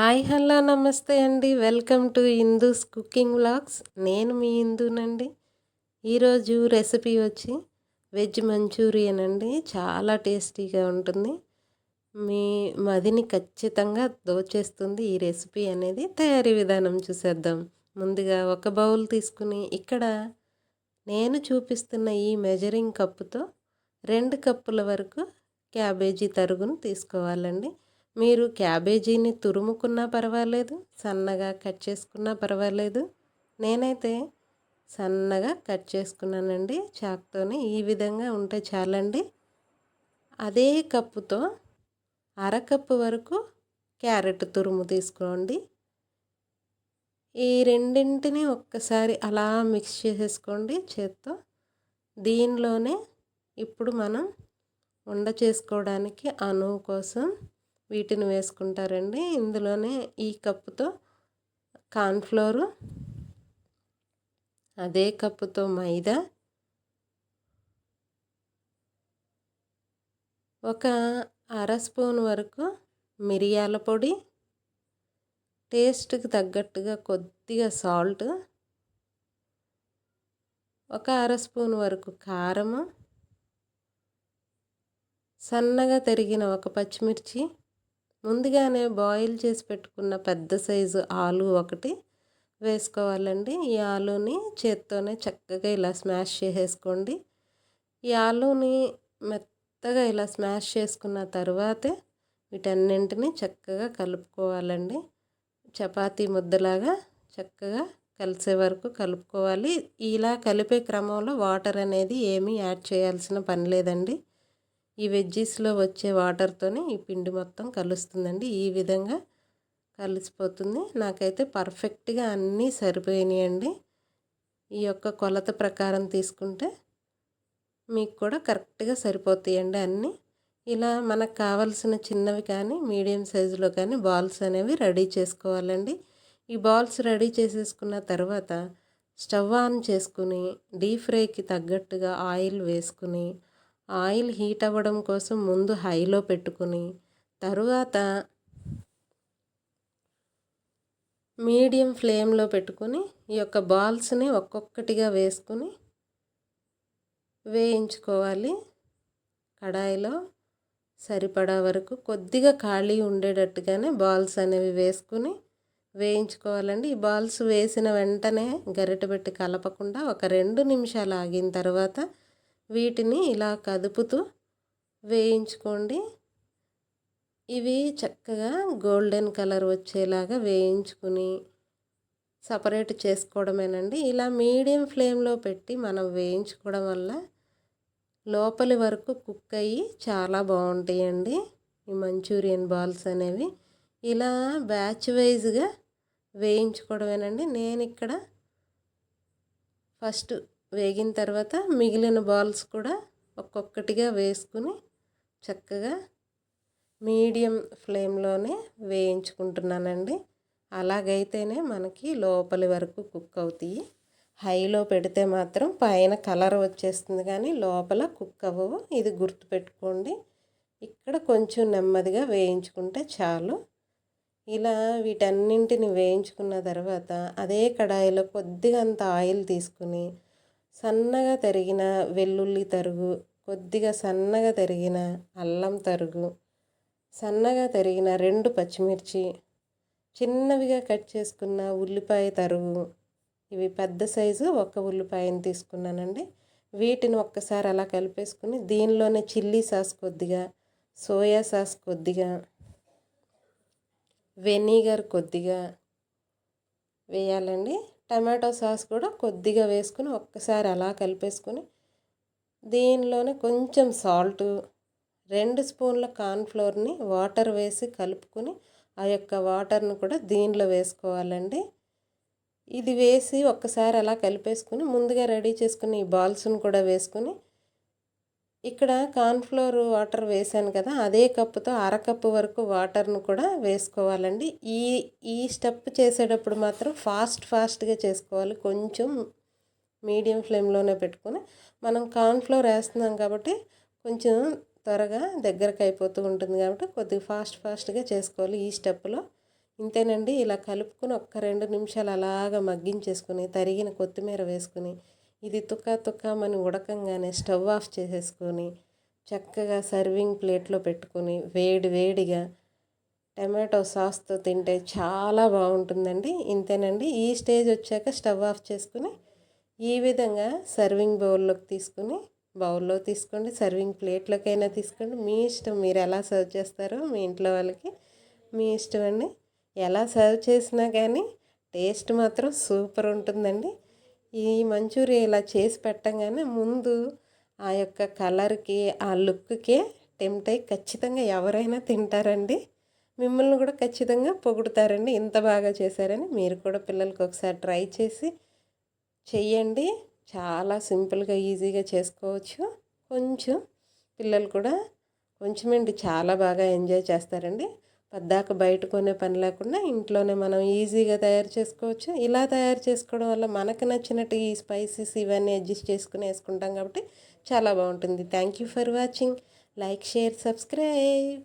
Hi hello నమస్తే అండి. Welcome to Hindu's cooking vlogs. నేను మీ హిందూనండి ఈరోజు రెసిపీ వచ్చి వెజ్ మంచూరియన్ అండి చాలా టేస్టీగా ఉంటుంది. మీ మదిని ఖచ్చితంగా దోచేస్తుంది ఈ రెసిపీ అనేది. తయారీ విధానం చూసేద్దాం. ముందుగా ఒక బౌల్ తీసుకుని ఇక్కడ నేను చూపిస్తున్న ఈ మెజరింగ్ కప్పుతో రెండు కప్పుల వరకు క్యాబేజీ తరుగును తీసుకోవాలండి. మీరు క్యాబేజీని తురుముకున్నా పర్వాలేదు సన్నగా కట్ చేసుకున్నా పర్వాలేదు. నేనైతే సన్నగా కట్ చేసుకున్నానండి. చాక్తోనే ఈ విధంగా ఉంటే చాలండి. అదే కప్పుతో అరకప్పు వరకు క్యారెట్ తురుము తీసుకోండి. ఈ రెండింటిని ఒక్కసారి అలా మిక్స్ చేసేసుకోండి చేత్తో. దీనిలోనే ఇప్పుడు మనం వండ చేసుకోవడానికి అనువు కోసం వీటిని వేసుకుంటారండి. ఇందులోనే ఈ కప్పుతో కార్న్ఫ్లోరు అదే కప్పుతో మైదా ఒక అర స్పూన్ వరకు మిరియాల పొడి టేస్ట్కి తగ్గట్టుగా కొద్దిగా సాల్ట్ ఒక అర స్పూన్ వరకు కారము సన్నగా తరిగిన ఒక పచ్చిమిర్చి ముందుగానే బాయిల్ చేసి పెట్టుకున్న పెద్ద సైజు ఆలు ఒకటి వేసుకోవాలండి. ఈ ఆలుని చేత్తోనే చక్కగా ఇలా స్మాష్ చేసేసుకోండి. ఈ ఆలుని మెత్తగా ఇలా స్మాష్ చేసుకున్న తర్వాతే వీటన్నింటినీ చక్కగా కలుపుకోవాలండి. చపాతీ ముద్దలాగా చక్కగా కలిసే వరకు కలుపుకోవాలి. ఇలా కలిపే క్రమంలో వాటర్ అనేది ఏమీ యాడ్ చేయాల్సిన పని లేదండి. ఈ వెజ్జీస్లో వచ్చే వాటర్తోనే ఈ పిండి మొత్తం కలుస్తుందండి. ఈ విధంగా కలిసిపోతుంది. నాకైతే పర్ఫెక్ట్గా అన్నీ సరిపోయినాయండి. ఈ యొక్క కొలత ప్రకారం తీసుకుంటే మీకు కూడా కరెక్ట్గా సరిపోతాయండి అన్నీ. ఇలా మనకు కావలసిన చిన్నవి కానీ మీడియం సైజులో కానీ బాల్స్ అనేవి రెడీ చేసుకోవాలండి. ఈ బాల్స్ రెడీ చేసేసుకున్న తర్వాత స్టవ్ ఆన్ చేసుకుని డీప్ ఫ్రైకి తగ్గట్టుగా ఆయిల్ వేసుకుని ఆయిల్ హీట్ అవ్వడం కోసం ముందు హైలో పెట్టుకుని తరువాత మీడియం ఫ్లేమ్లో పెట్టుకుని ఈ యొక్క బాల్స్ని ఒక్కొక్కటిగా వేసుకుని వేయించుకోవాలి. కడాయిలో సరిపడా వరకు కొద్దిగా ఖాళీ ఉండేటట్టుగానే బాల్స్ అనేవి వేసుకుని వేయించుకోవాలండి. ఈ బాల్స్ వేసిన వెంటనే గరిటె పెట్టి కలపకుండా ఒక రెండు నిమిషాలు ఆగిన తర్వాత వీటిని ఇలా కదుపుతూ వేయించుకోండి. ఇవి చక్కగా గోల్డెన్ కలర్ వచ్చేలాగా వేయించుకుని సపరేట్ చేసుకోవడమేనండి. ఇలా మీడియం ఫ్లేమ్లో పెట్టి మనం వేయించుకోవడం వల్ల లోపలి వరకు కుక్ అయ్యి చాలా బాగుంటాయండి. ఈ మంచూరియన్ బాల్స్ అనేవి. ఇలా బ్యాచ్ వైజ్గా వేయించుకోవడమేనండి. నేను ఇక్కడ ఫస్ట్ వేగిన తర్వాత మిగిలిన బాల్స్ కూడా ఒక్కొక్కటిగా వేసుకుని చక్కగా మీడియం ఫ్లేమ్లోనే వేయించుకుంటున్నానండి. అలాగైతేనే మనకి లోపలి వరకు కుక్ అవుతాయి. హైలో పెడితే మాత్రం పైన కలర్ వచ్చేస్తుంది కానీ లోపల కుక్ అవ్వవు. ఇది గుర్తుపెట్టుకోండి. ఇక్కడ కొంచెం నెమ్మదిగా వేయించుకుంటే చాలు. ఇలా వీటన్నింటిని వేయించుకున్న తర్వాత అదే కడాయిలో కొద్దిగా అంత ఆయిల్ తీసుకుని సన్నగా తరిగిన వెల్లుల్లి తరుగు కొద్దిగా సన్నగా తరిగిన అల్లం తరుగు సన్నగా తరిగిన రెండు పచ్చిమిర్చి చిన్నవిగా కట్ చేసుకున్న ఉల్లిపాయ తరుగు. ఇవి పెద్ద సైజు ఒక ఉల్లిపాయని తీసుకున్నానండి. వీటిని ఒక్కసారి అలా కలిపేసుకుని దీనిలోనే చిల్లీ సాస్ కొద్దిగా సోయా సాస్ కొద్దిగా వెనిగర్ కొద్దిగా వేయాలండి. టమాటో సాస్ కూడా కొద్దిగా వేసుకుని ఒక్కసారి అలా కలిపేసుకొని దీనిలోనే కొంచెం సాల్ట్ రెండు స్పూన్ల కార్న్ఫ్లోర్ని వాటర్ వేసి కలుపుకొని ఆ యొక్క వాటర్ను కూడా దీనిలో వేసుకోవాలండి. ఇది వేసి ఒక్కసారి అలా కలిపేసుకుని ముందుగా రెడీ చేసుకుని ఈ బాల్స్ను కూడా వేసుకుని ఇక్కడ కార్న్ఫ్లోర్ వాటర్ వేసాను కదా అదే కప్పుతో అరకప్పు వరకు వాటర్ను కూడా వేసుకోవాలండి. ఈ ఈ స్టెప్ చేసేటప్పుడు మాత్రం ఫాస్ట్ ఫాస్ట్గా చేసుకోవాలి కొంచెం మీడియం ఫ్లేమ్లోనే పెట్టుకొని. మనం కార్న్ఫ్లోర్ వేస్తున్నాం కాబట్టి కొంచెం త్వరగా దగ్గరకు అయిపోతూ ఉంటుంది కాబట్టి కొద్దిగా ఫాస్ట్ ఫాస్ట్గా చేసుకోవాలి ఈ స్టెప్లో. ఇంతేనండి ఇలా కలుపుకొని ఒక్క రెండు నిమిషాలు అలాగ మగ్గించేసుకుని తరిగిన కొత్తిమీర వేసుకుని ఇది తుక్క తుక్కమని ఉడకంగానే స్టవ్ ఆఫ్ చేసేసుకొని చక్కగా సర్వింగ్ ప్లేట్లో పెట్టుకొని వేడి వేడిగా టమాటో సాస్తో తింటే చాలా బాగుంటుందండి. ఇంతేనండి. ఈ స్టేజ్ వచ్చాక స్టవ్ ఆఫ్ చేసుకుని ఈ విధంగా సర్వింగ్ బౌల్లోకి తీసుకుని బౌల్లో తీసుకోండి. సర్వింగ్ ప్లేట్లోకైనా తీసుకోండి. మీ ఇష్టం మీరు ఎలా సర్వ్ చేస్తారో మీ ఇంట్లో వాళ్ళకి మీ ఇష్టం అండి. ఎలా సర్వ్ చేసినా కానీ టేస్ట్ మాత్రం సూపర్ ఉంటుందండి. ఈ మంచూరియా ఇలా చేసి పెట్టంగానే ముందు ఆ యొక్క కలర్కి ఆ లుక్కే టెంప్ట్ అయ్యి ఖచ్చితంగా ఎవరైనా తింటారండి. మిమ్మల్ని కూడా ఖచ్చితంగా పొగుడుతారండి. ఇంత బాగా చేశారని మీరు కూడా పిల్లలకి ఒకసారి ట్రై చేసి చెయ్యండి. చాలా సింపుల్గా ఈజీగా చేసుకోవచ్చు. కొంచెం పిల్లలు కూడా కొంచెమండి చాలా బాగా ఎంజాయ్ చేస్తారండి. పద్దాక బయట కొనే పని లేకుండా ఇంట్లోనే మనం ఈజీగా తయారు చేసుకోవచ్చు. ఇలా తయారు చేసుకోవడం వల్ల మనకు నచ్చినట్టు ఈ స్పైసెస్ ఇవన్నీ అడ్జస్ట్ చేసుకుని వేసుకుంటాం కాబట్టి చాలా బాగుంటుంది. Thank you for watching like share subscribe